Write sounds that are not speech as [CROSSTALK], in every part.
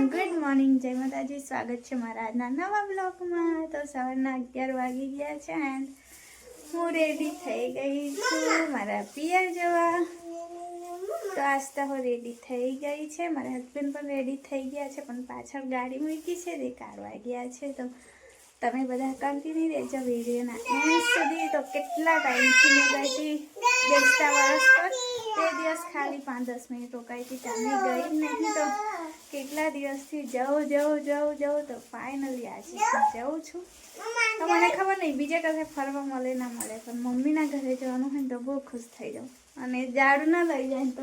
Good morning જય માતાજી. સ્વાગત છે મારા આજના નવા બ્લોગમાં તો સવારના અગિયાર વાગી ગયા છે એન્ડ હું રેડી થઈ ગઈ છું. મારા પિયર જવા. તો આજ તો હું રેડી થઈ ગઈ છે. મારા હસબન્ડ પણ રેડી થઈ ગયા છે, પણ પાછળ ગાડી મૂકી છે. તે કાઢવા ગયા છે. તો તમે બધા કન્ટિન્યુ રહેજો વિડીયોના એન્ડ સુધી. તો કેટલા ટાઈમથી મેં ગઈ બેસતા વર્ષ પર? તે દિવસ ખાલી પાંચ દસ મિનિટ રોકાઈ હતી. તમે ગઈ નહીં તો કેટલા દિવસથી જવું જવું જવું જવું તો ફાઇનલી આજે જાઉં છું? તો મને ખબર નહીં બીજે કશે ફરવા મળે ના મળે પણ મમ્મીના ઘરે જવાનું હોય ને તો બહુ ખુશ થઈ જાઉં. અને ઝાડુ ના લઈ જાય તો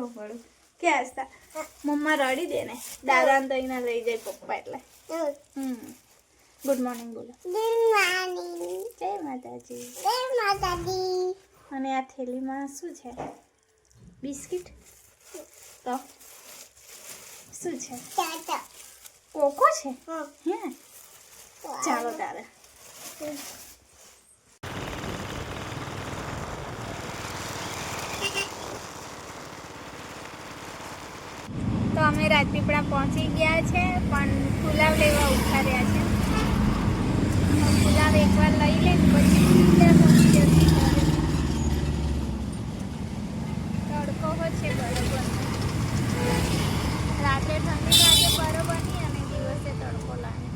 હો પડું. કે આસ્તા મમ્મા રડી દે ને. દાદાને તો એના લઈ જાય પપ્પા એટલે. હમ. ગુડ મોર્નિંગ બોલો. જય માતાજી. અને આ થેલીમાં શું છે? બિસ્કિટ? તો? શું છે? કોકો છે? હે. ચાલો તારે. તો અમે રાજપીપળા પહોંચી ગયા છે પણ ફુલાવ લેવા ઊભા રહ્યા છે. ફુલાવ એકવાર લઈ લે પછી સીધા પહોંચી જશે. તડકો છે બરોબર રાત્રે ઠંડી લાગે બરોબર નહીં અને દિવસે તડકો લાગે.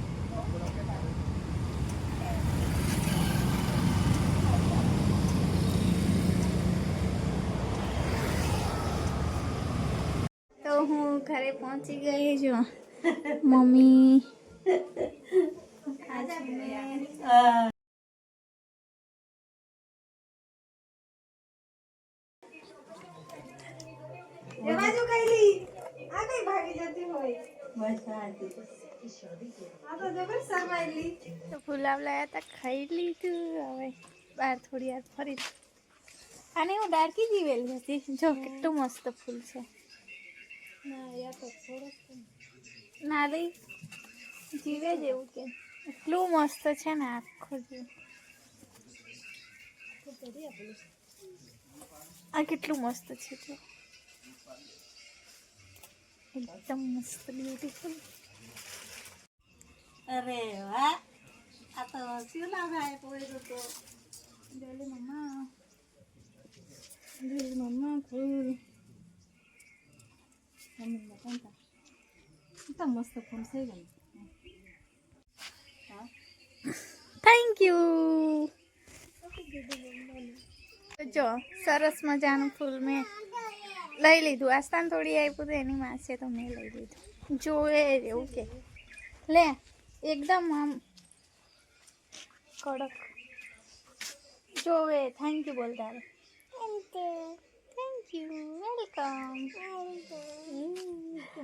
તો હું ઘરે પહોંચી ગઈ છું મમ્મી. આજે બાજુ કઈલી આ કઈ ભાગી જતી હોય આ તો ફુલાવ લાયા ખાઈ લીધું, હવે બહાર થોડી વાર ફરી અને હું ડાર્કી જીવેલી હતી, જો કેટલું મસ્ત ફૂલ છે. ના લઈ જીવે જેવું કે. એટલું મસ્ત છે ને આખું આ કેટલું મસ્ત છે, જો. એકદમ મસ્ત બ્યુટીફુલ અરે વાહ આ તો શું લાગાય પોયરો તો જોલે મમ્મા જોલે મમ્મા ફૂલ મમ્મી બતાવતા તો મસ્ત ફોન થઈ ગયો થેન્ક યુ જો સરસ મજાનું ફૂલ મેં લઈ લીધું આસ્તાન થોડી આપ્યું તો એની માસે તો મેં લઈ લીધું જોવે એવું કે લે એકદમ આમ કડક જોવે થેન્ક યુ બોલ તારે થેન્ક યુ વેલકમ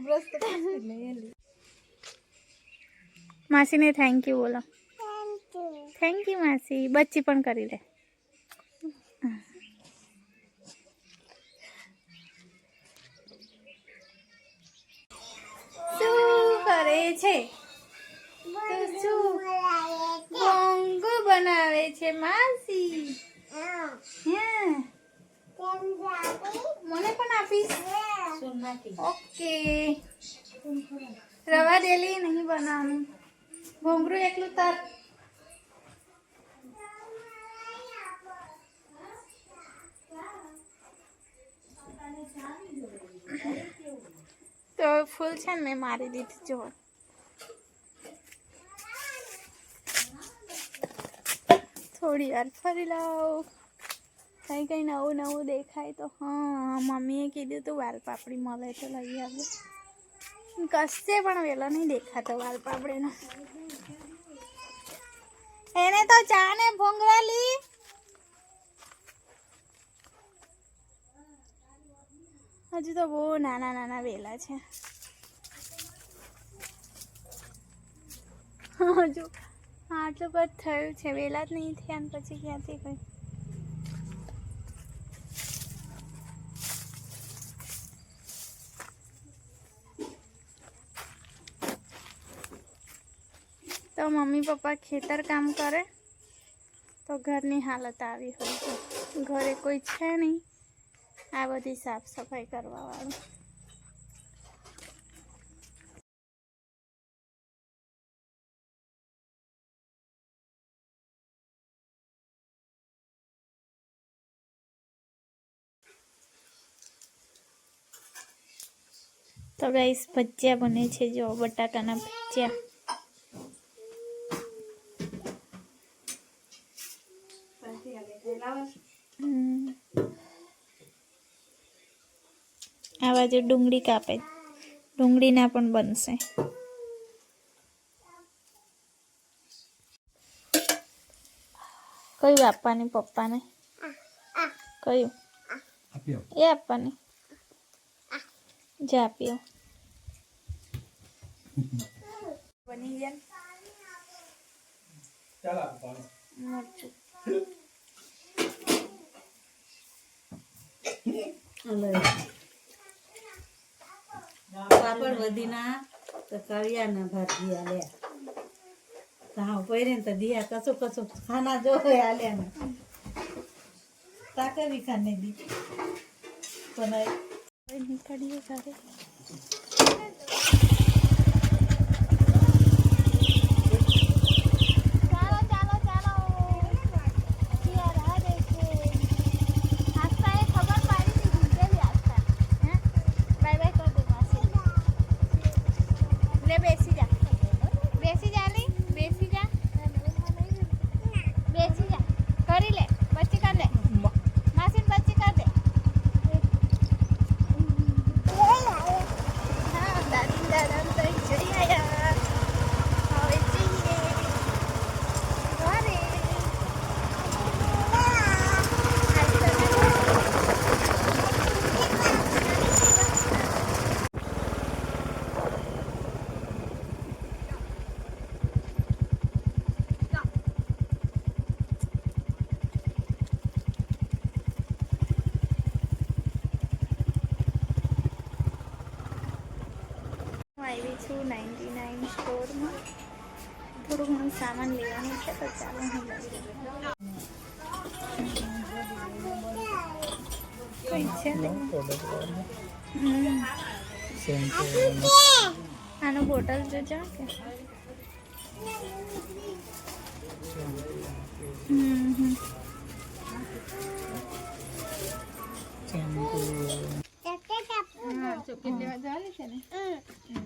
બ્રશ તો કરી લે એલી માસીને થેન્ક યુ બોલો થેન્ક યુ માસી બચ્ચી પણ કરી લે ઓકે. રવા દેલી નહીં બનાવવાનું. ભોંગરું એકલું તાર. તો ફૂલ છે ને મેં મારી દીધી, જો. થોડી વાર ફરી લાવ. કઈ કઈ નવું નવું દેખાય તો હા, મમ્મીએ કીધું તું વાલ પાપડી મળે તો લઈ આવે કશે પણ વેલો નહીં દેખાતો વાલ પાપડીનો એને તો ચા ને ભોંગરાલી હજુ તો બહુ નાના નાના વેલા છે. હજુ આટલું બધું થયું છે, વેલા જ નહીં થયા પછી ક્યાંથી કઈ? મમ્મી પપ્પા ખેતર કામ કરે, તો ઘરની હાલત આવી હોય છે. ઘરે કોઈ છે નહીં. આ બધી સાફ સફાઈ કરવાવાળું. તો ગાઈસ ભજીયા બને છે. જો બટાકાના ભજીયા. આ બાજુ ડુંગળી કાપે. ડુંગળીના પણ બનશે. કયું આપવાની પપ્પાને? કયું? એ આપવાની. જા આપ્યો બની ગયા? ચાલ આપવાનું મરચું. [LAUGHS] પાપડ વધીના તો કળિયાના ભાત દિયા લે. હા પહેરે ને તો દિયા કશું કશું ખાના જો આલ્યા તાકે બી ખાને દી પણ હવે નીકળીએ ઘરે ચાલો ચાલો ચાલો યાર આ દેખે આસ્તા એ ખબર પાડી દીધી કેવી આસ્તા હે બાય બાય કર દે માસી લે બેસી જા બેસી જા લી બેસી જા બેસી જા કરી લે બચ્ચી કર લે માસીન બચ્ચી કર દે હા દાદી દાદા તો જઈ આયા હવે જઈએ ઘરે હું આવી છું નાઇન્ટી નાઇન સ્ટોરમાં. થોડું ઘણું સામાન લેવાનું છે તો ચાલો હું લઈ આનો બોટલ જોજો કે. હમ હમ. આનો બોટલ જોજો કે હમ હમ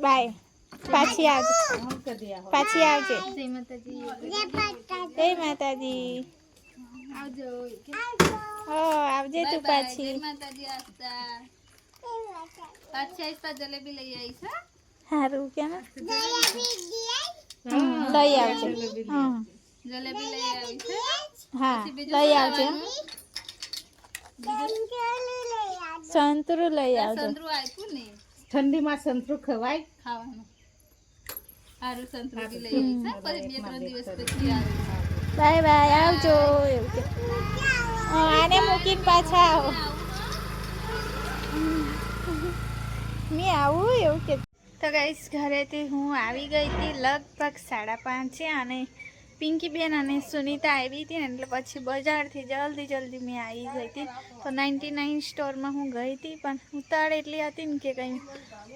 બાય પાછી આવજે પાછી આવજે જય માતાજી હો આવજે તું પાછી જલેબી લઈ આવીશ હા? સારું કેમ હમ, લઈ આવજે હમ, જલેબી લઈ આવીશ હા લઈ આવજે સંતરું લઈ આવજો. સંતરું આપ્યું ને. ઠંડીમાં સંતરું ખવાય? ખાવાનું. સારું સંતરું બી લઈ આવીશ પછી બે ત્રણ દિવસ પછી આવીશ બાય બાય આવજો એવું કે. આને મૂકીને પાછા આવો. મેં આવું એવું કે. તો ગઈશ ઘરેથી હું આવી ગઈ હતી લગભગ સાડા પાંચે અને પિંકી બેન અને સુનિતા આવી હતી ને એટલે પછી બજારથી જલ્દી જલ્દી મેં આવી ગઈ હતી. તો નાઇન્ટી નાઇન સ્ટોરમાં હું ગઈ હતી પણ ઉતાળ એટલી હતી ને કે કંઈ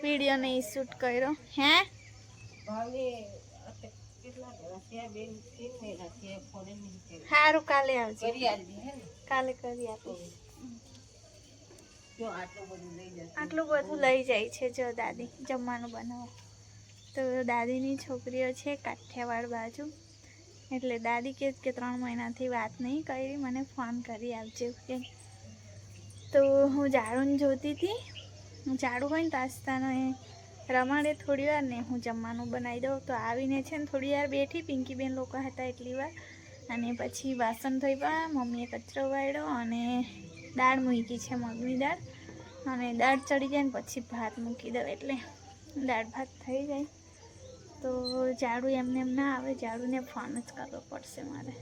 વીડિયો નહીં શૂટ કર્યો. હે? સારું કાલે આવજો. કાલે કરી આપીશ. આટલું બધું લઈ જાય છે જો દાદી જમવાનું બનાવો તો દાદીની છોકરીઓ છે કાઠિયાવાડ બાજુ. એટલે દાદી કે કે ત્રણ મહિનાથી વાત નહીં કરી, મને ફોન કરી આવજે કે તો હું ઝાડુને જોતી હતી. ઝાડુ હોય ને તાસ્તાને રમાડે થોડી વાર ને હું જમવાનું બનાવી દઉં. તો આવીને છે ને થોડી વાર બેઠી, પિંકીબેન લોકો હતા એટલી વાર. અને પછી વાસણ ધોઈવા મમ્મીએ કચરો વાળ્યો અને દાળ મૂકી છે મગની દાળ. અને દાળ ચડી જાય ને પછી ભાત મૂકી દઉં, એટલે દાળ ભાત થઈ જાય. તો ઝાડુ એમને એમ ના આવે ઝાડુને ફોન જ કરવો પડશે મારે.